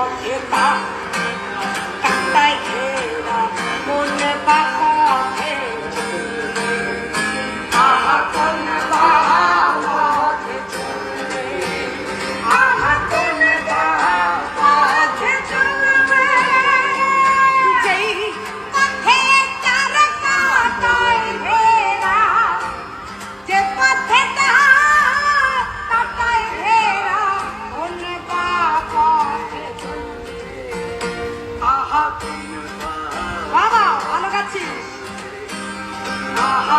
บอกเธอตาตั้งใจ